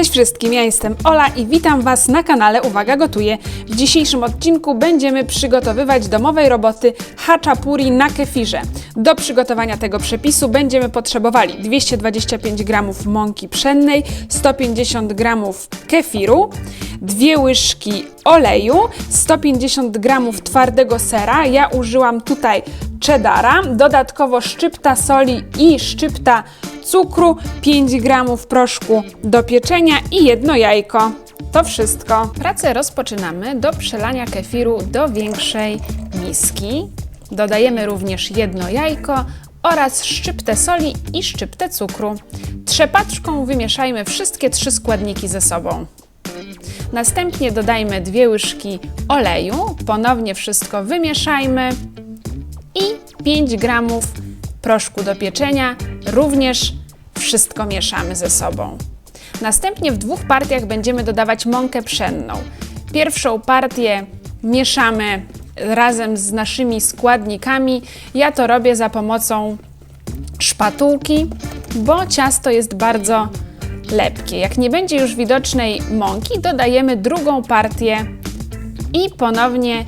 Cześć wszystkim, ja jestem Ola i witam Was na kanale Uwaga Gotuję. W dzisiejszym odcinku będziemy przygotowywać domowej roboty haczapuri na kefirze. Do przygotowania tego przepisu będziemy potrzebowali 225 g mąki pszennej, 150 g kefiru, dwie łyżki oleju, 150 g twardego sera. Ja użyłam tutaj cheddara, dodatkowo szczypta soli i szczypta cukru, 5 gramów proszku do pieczenia i jedno jajko. To wszystko. Pracę rozpoczynamy do przelania kefiru do większej miski. Dodajemy również jedno jajko oraz szczyptę soli i szczyptę cukru. Trzepaczką wymieszajmy wszystkie trzy składniki ze sobą. Następnie dodajmy dwie łyżki oleju, ponownie wszystko wymieszajmy i 5 gramów proszku do pieczenia. Również wszystko mieszamy ze sobą. Następnie w dwóch partiach będziemy dodawać mąkę pszenną. Pierwszą partię mieszamy razem z naszymi składnikami. Ja to robię za pomocą szpatułki, bo ciasto jest bardzo lepkie. Jak nie będzie już widocznej mąki, dodajemy drugą partię i ponownie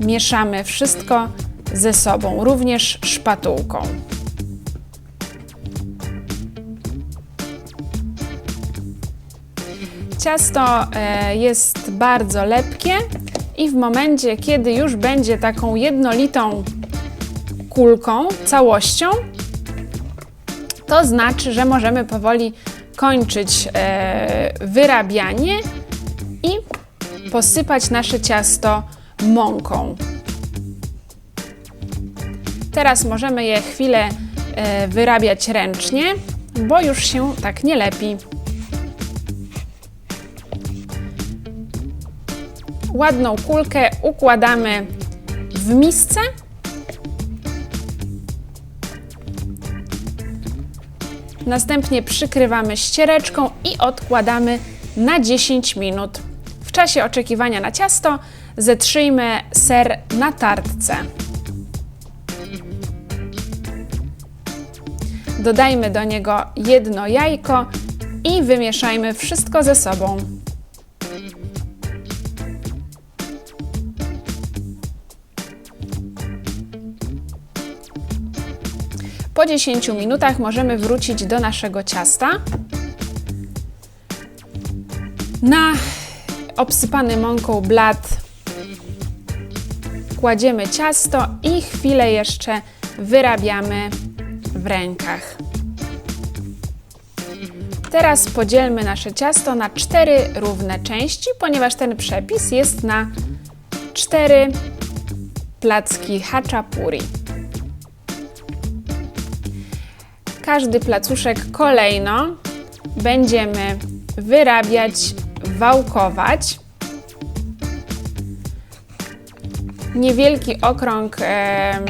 mieszamy wszystko ze sobą, również szpatułką. Ciasto e, jest bardzo lepkie i w momencie, kiedy już będzie taką jednolitą kulką, całością, to znaczy, że możemy powoli kończyć e, wyrabianie i posypać nasze ciasto mąką. Teraz możemy je chwilę e, wyrabiać ręcznie, bo już się tak nie lepi. Ładną kulkę układamy w misce. Następnie przykrywamy ściereczką i odkładamy na 10 minut. W czasie oczekiwania na ciasto zetrzyjmy ser na tartce. Dodajmy do niego jedno jajko i wymieszajmy wszystko ze sobą. Po 10 minutach możemy wrócić do naszego ciasta. Na obsypany mąką blat kładziemy ciasto i chwilę jeszcze wyrabiamy w rękach. Teraz podzielmy nasze ciasto na cztery równe części, ponieważ ten przepis jest na cztery placki haczapuri. Każdy placuszek kolejno będziemy wyrabiać, wałkować. Niewielki okrąg e,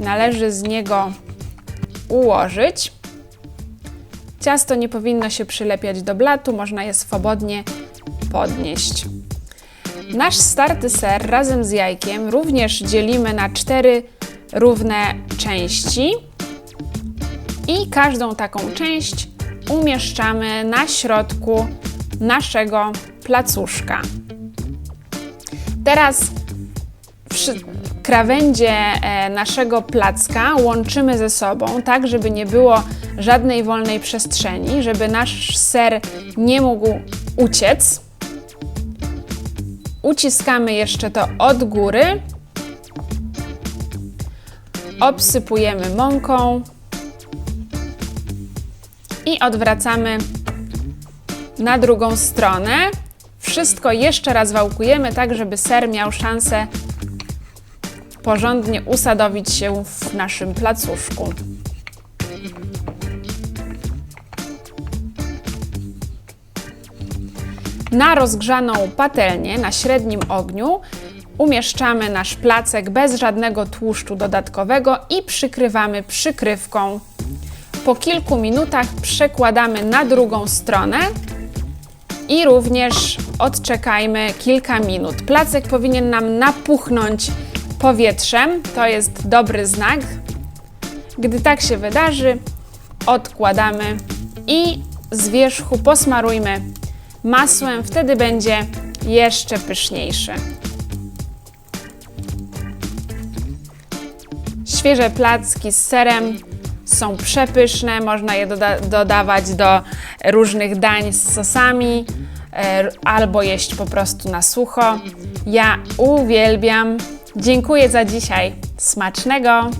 należy z niego ułożyć. Ciasto nie powinno się przylepiać do blatu, można je swobodnie podnieść. Nasz starty ser razem z jajkiem również dzielimy na cztery równe części i każdą taką część umieszczamy na środku naszego placuszka. Teraz przy krawędzie e, naszego placka łączymy ze sobą, tak żeby nie było żadnej wolnej przestrzeni, żeby nasz ser nie mógł uciec. Uciskamy jeszcze to od góry. Obsypujemy mąką i odwracamy na drugą stronę. Wszystko jeszcze raz wałkujemy, tak żeby ser miał szansę porządnie usadowić się w naszym placuszku. Na rozgrzaną patelnię na średnim ogniu umieszczamy nasz placek bez żadnego tłuszczu dodatkowego i przykrywamy przykrywką. Po kilku minutach przekładamy na drugą stronę i również odczekajmy kilka minut. Placek powinien nam napuchnąć powietrzem, to jest dobry znak. Gdy tak się wydarzy, odkładamy i z wierzchu posmarujmy masłem, wtedy będzie jeszcze pyszniejszy. Świeże placki z serem są przepyszne, można je doda- dodawać do różnych dań z sosami e, albo jeść po prostu na sucho. Ja uwielbiam. Dziękuję za dzisiaj. Smacznego!